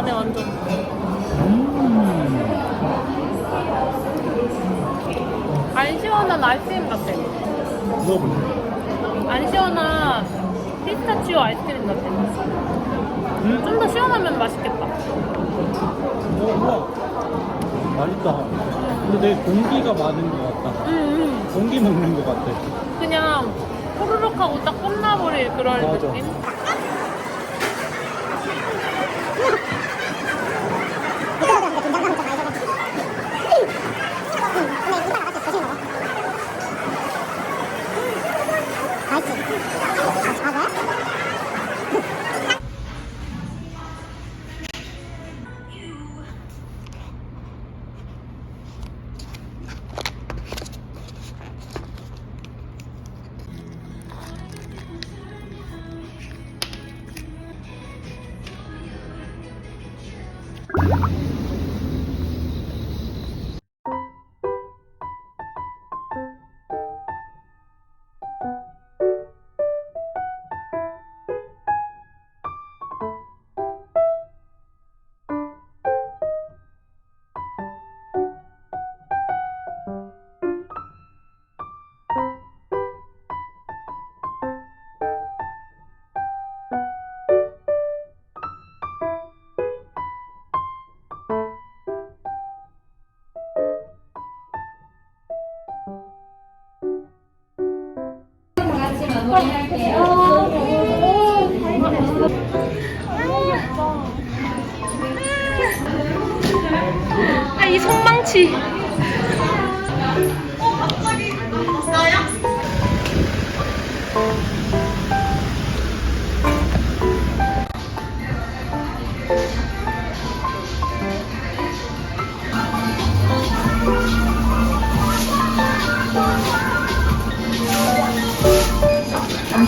안에 완전. 안 시원한 아이스크림 같아. 먹어보자. 안 시원한 피스타치오 아이스크림 같아. 좀더 시원하면 맛있겠다. 어, 우와. 맛있다. 근데 되게 공기가 많은 것 같다. 음, 음. 공기 먹는 것 같아. 그냥 호로록 하고 딱 끝나버릴 그런. 느낌? 아, 이 손망치.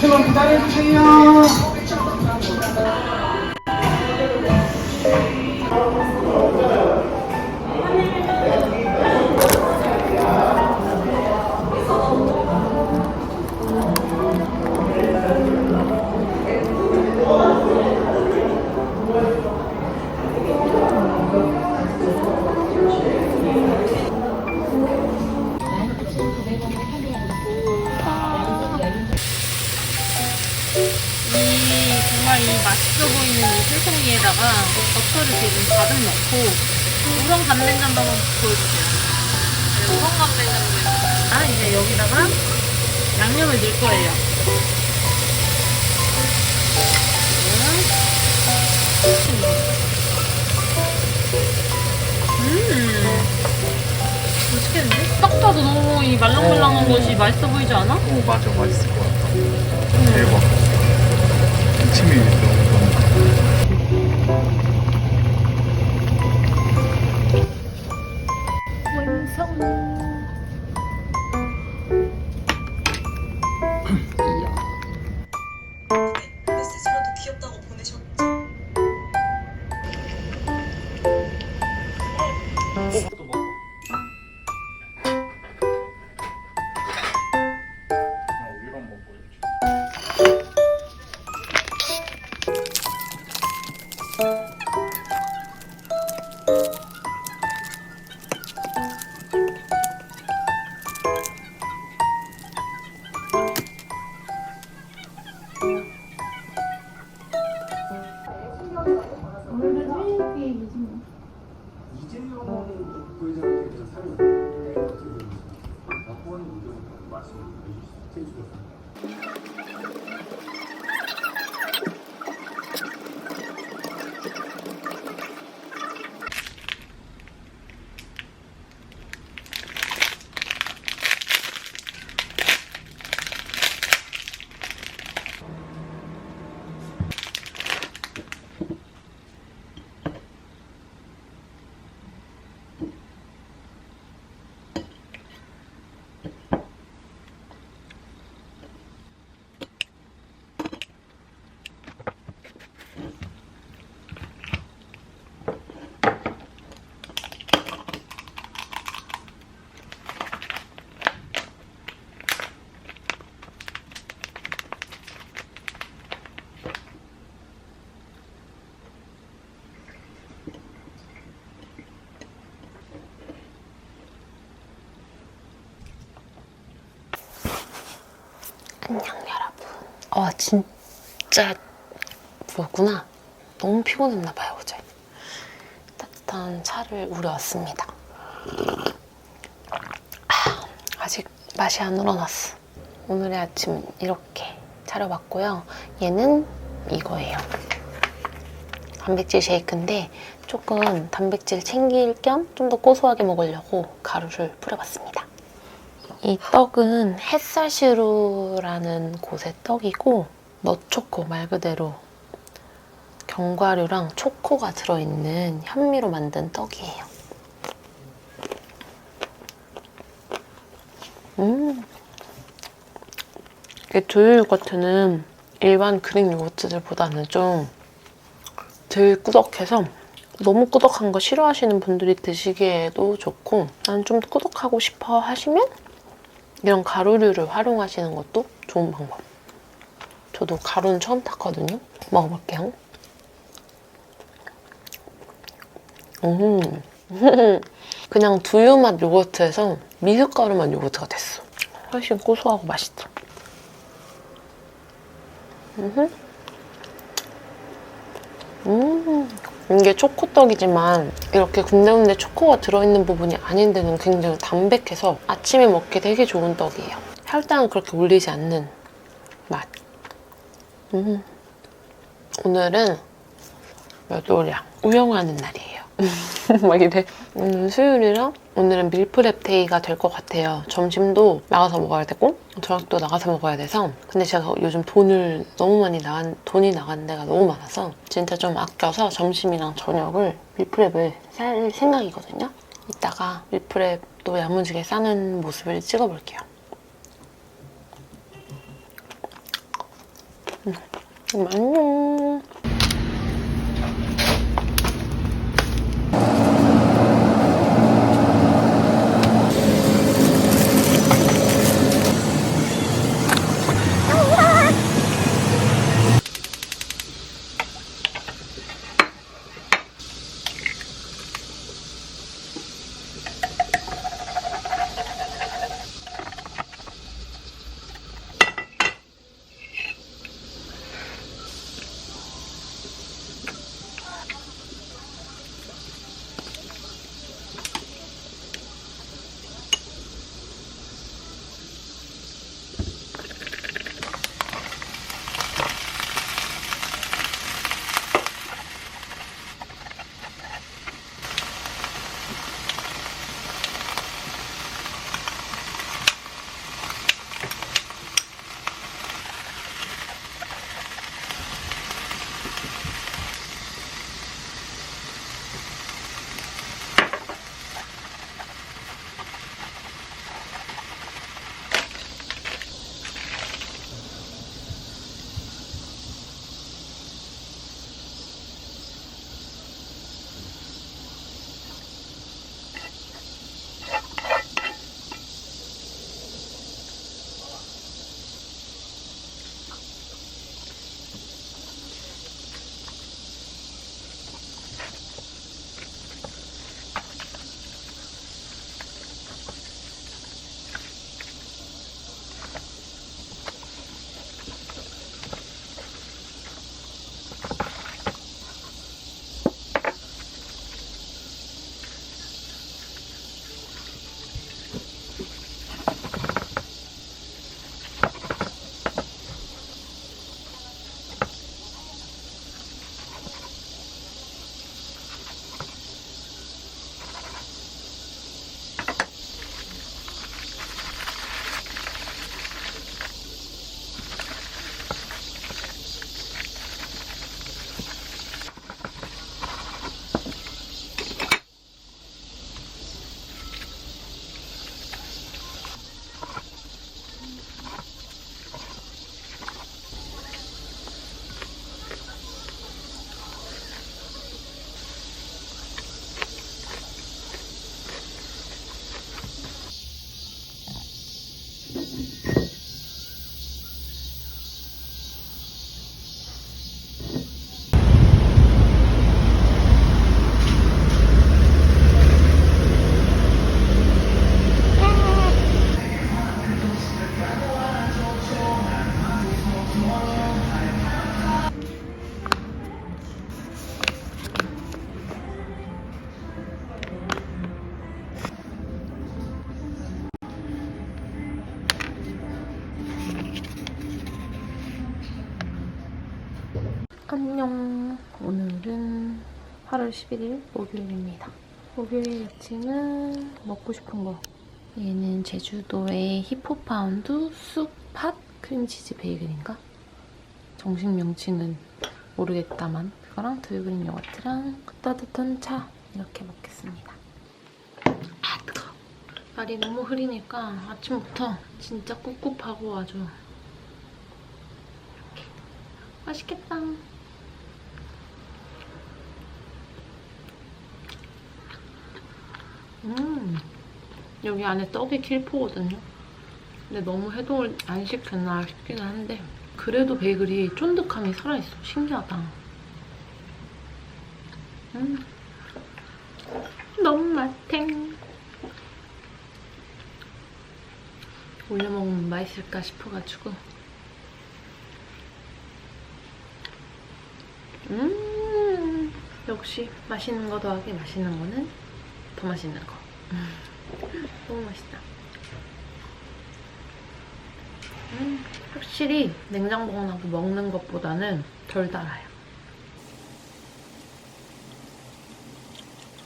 잠시만 기다려주세요. 말랑말랑한 것이 맛있어 보이지 않아? 오, 맞아. 맛있을 것 같다. 대박. 침이 너무 진짜 뭐였구나. 너무 피곤했나 봐요 어제. 따뜻한 차를 우려왔습니다. 아, 아직 맛이 안 우러났어. 오늘의 아침은 이렇게 차려봤고요. 얘는 이거예요. 단백질 쉐이크인데 조금 단백질 챙길 겸 좀 더 고소하게 먹으려고 가루를 뿌려봤습니다. 이 떡은 햇살시루라는 곳의 떡이고 너초코 말 그대로 견과류랑 초코가 들어있는 현미로 만든 떡이에요. 음. 이게 두유 요거트는 일반 그릭 요거트들보다는 좀 덜 꾸덕해서 너무 꾸덕한 거 싫어하시는 분들이 드시기에도 좋고 난 좀 꾸덕하고 싶어 하시면 이런 가루류를 활용하시는 것도 좋은 방법. 저도 가루는 처음 탔거든요. 먹어볼게요. 음. 그냥 두유 맛 요거트에서 미숫가루 맛 요거트가 됐어. 훨씬 고소하고 맛있죠. 음흠. 음. 이게 초코떡이지만 이렇게 군데군데 초코가 들어있는 부분이 아닌 데는 굉장히 담백해서 아침에 먹기 되게 좋은 떡이에요. 혈당을 그렇게 올리지 않는 맛. 음. 오늘은 몇 월이야? 우영하는 날이에요. 막 이래. 오늘 수요일이랑 오늘은 밀프렙 데이가 될 것 같아요. 점심도 나가서 먹어야 되고 저녁도 나가서 먹어야 돼서 근데 제가 요즘 돈을 너무 많이 나간 돈이 나간 데가 너무 많아서 진짜 좀 아껴서 점심이랑 저녁을 밀프렙을 살 생각이거든요. 이따가 밀프렙도 야무지게 싸는 모습을 찍어볼게요. 음, 안녕. 11일 목요일입니다. 목요일 아침은 먹고 싶은 거. 얘는 제주도의 히포파운드 쑥팥 크림치즈 베이글인가? 정식 명칭은 모르겠다만 그거랑 드유그린 요거트랑 따뜻한 차 이렇게 먹겠습니다. 아 뜨거. 날이 너무 흐리니까 아침부터 진짜 꿉꿉하고 아주 이렇게 맛있겠다. 음 여기 안에 떡이 킬포거든요. 근데 너무 해동을 안 시켰나 싶기는 한데 그래도 베이글이 쫀득함이 살아있어. 신기하다. 음 너무 맛탱. 올려 먹으면 맛있을까 싶어가지고 음 역시 맛있는 거 더하기 맛있는 거는 더 맛있는 거 음, 너무 맛있다 음, 확실히 냉장 보관하고 먹는 것보다는 덜 달아요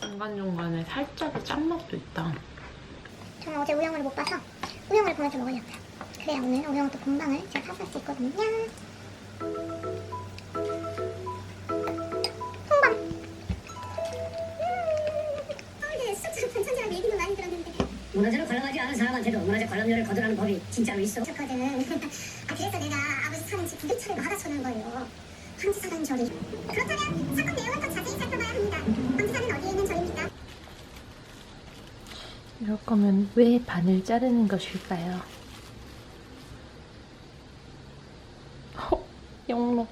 중간중간에 살짝의 짠맛도 있다 저는 어제 우영을 못 봐서 우영을 보면서 먹으려고요. 그래야 오늘 우영 또 공방을 제가 사서 할수 있거든요. 문화재를 관람하지 않은 사람한테도 문화재 관람료를 거두라는 법이 진짜로 있어? 좋거든. 아 그래서 내가 아버지 사는 집 부대처를 받아서는 거예요. 황지사는 절이. 그렇다면 사건 내용을 더 자세히 살펴봐야 합니다. 황지사는 어디에 있는 절입니까? 이럴 거면 왜 반을 자르는 것일까요? 어, 영롱.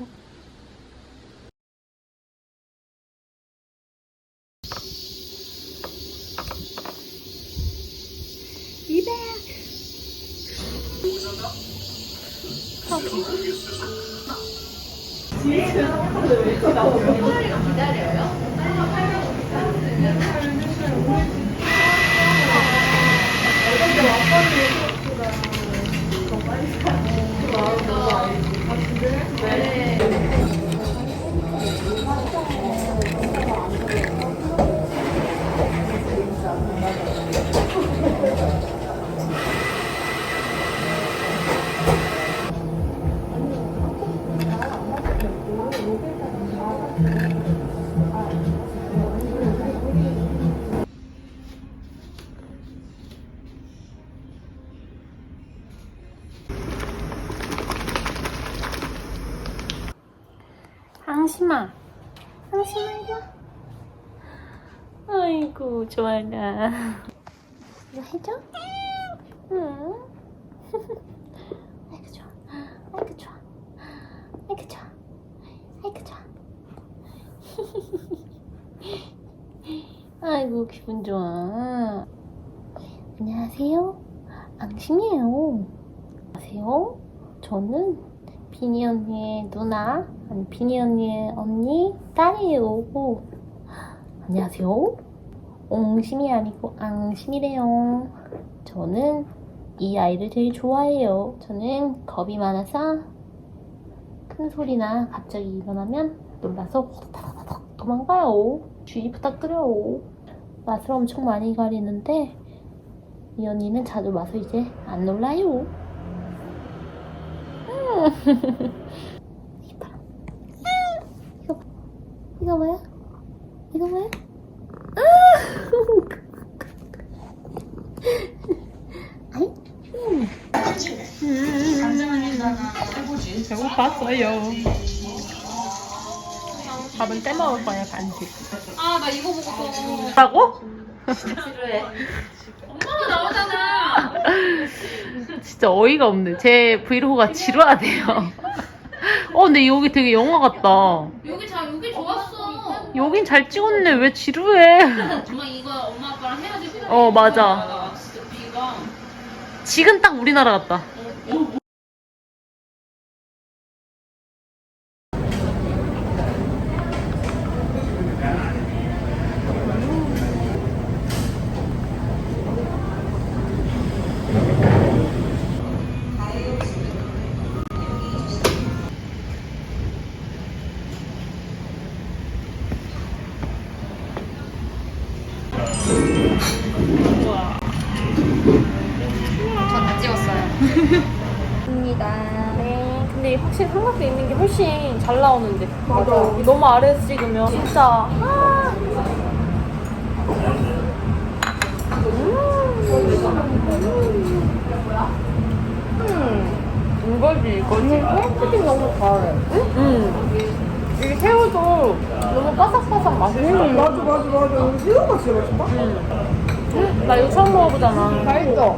와. 아이고, 좋아라. 이거 해줘? 응. 아이고, 좋아. 아이고, 좋아. 아이고, 좋아. 아이고, 좋아. 아이고, 기분 좋아. 안녕하세요. 앙심이에요. 안녕하세요. 저는 비니 언니의 누나, 아니 비니 언니의 언니 딸이에요. 안녕하세요. 옹심이 아니고 앙심이래요. 저는 이 아이를 제일 좋아해요. 저는 겁이 많아서 큰 소리나 갑자기 일어나면 놀라서 후다닥 도망가요. 주의 부탁드려요. 맛을 엄청 많이 가리는데 이 언니는 자주 와서 이제 안 놀라요. 이봐라. 이거 이거 뭐야? 이거 뭐야? 아! 아이. 배고팠어요. 밥은 때 먹을 거야 반씩. 아나 이거 보고 또 뭐라고? 엄마가 나오잖아. 진짜 어이가 없네. 제 브이로그가 지루하대요. 어, 근데 여기 되게 영화 같다. 여기 자 여기 좋았어. 여긴 잘 찍었네. 왜 지루해? 정말 이거 엄마 아빠랑 헤어지고. 어, 맞아. 나 진짜 비가. 지금 딱 우리나라 같다. 저다 너무 아래에서 찍으면 진짜. 아. 음. 이거지, 이거지. 햄치킨 너무 잘해. 응? 이 새우도 너무 바삭바삭 맛있어. 맞아, 맞아, 맞아. 새우가 진짜 맛있다? 응. 나 이거 처음 먹어보잖아. 맛있어.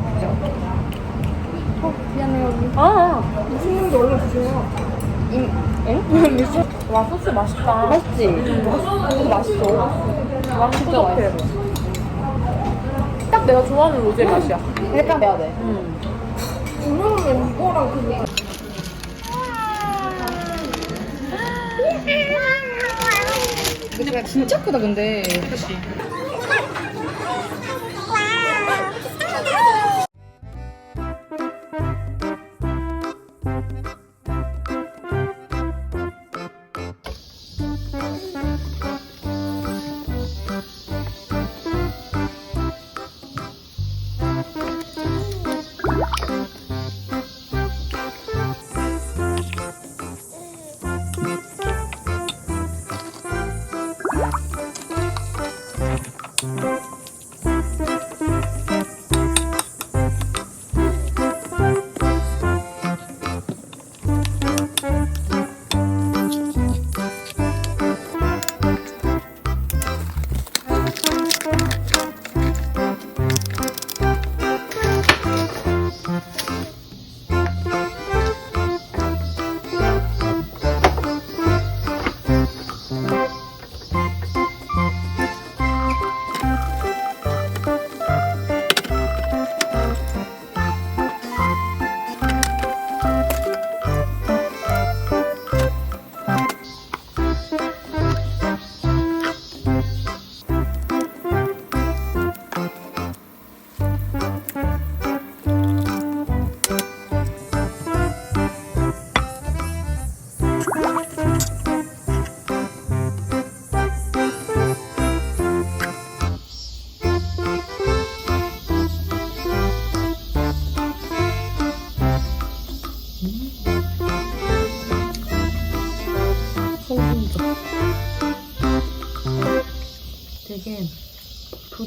어, 미안해요. 아, 무슨 게 얼른 주세요. 응? 응? 와, 소스 맛있다. 맛있지? 맛있어. 맛있어. 맛있어. 맛있어. 딱 내가 좋아하는 로제 맛이야. 약간 해야 돼. 응. 진짜 크다 근데 되게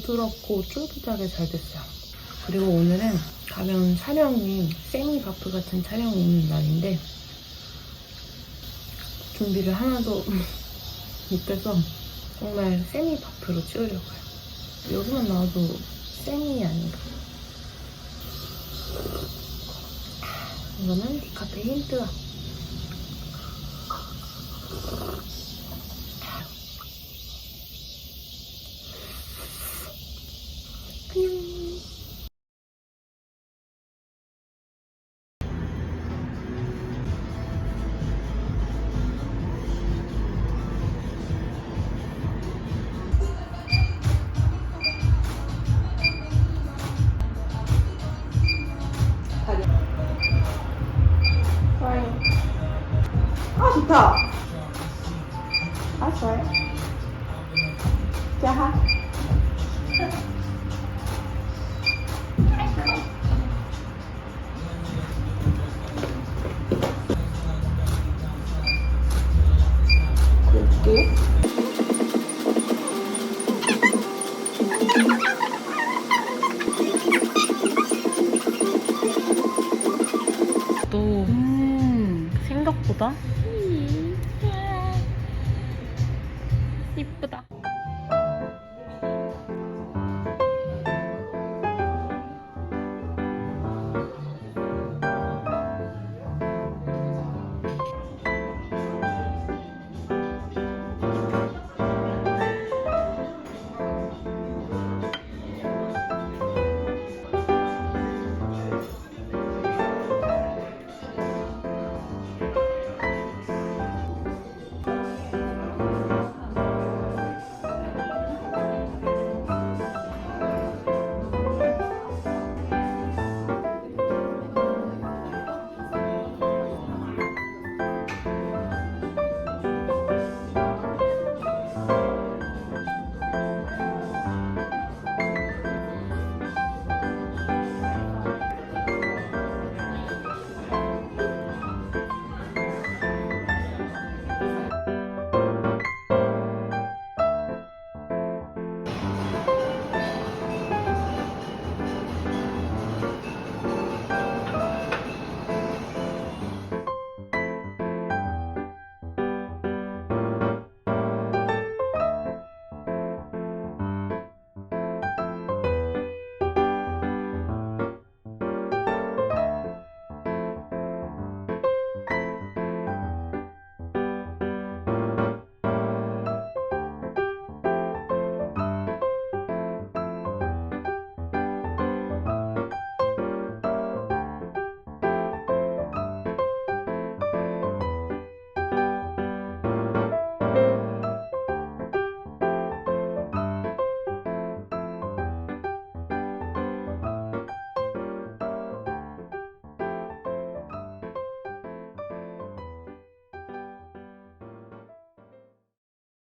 부드럽고 쫄깃하게 잘 됐어요. 그리고 오늘은 가벼운 촬영이 세미 바프 같은 촬영이 있는 날인데 준비를 하나도 못해서 정말 세미 바프로 찍으려고요. 여기만 나와도 세미 아닌가. 이거는 디카페 힌트가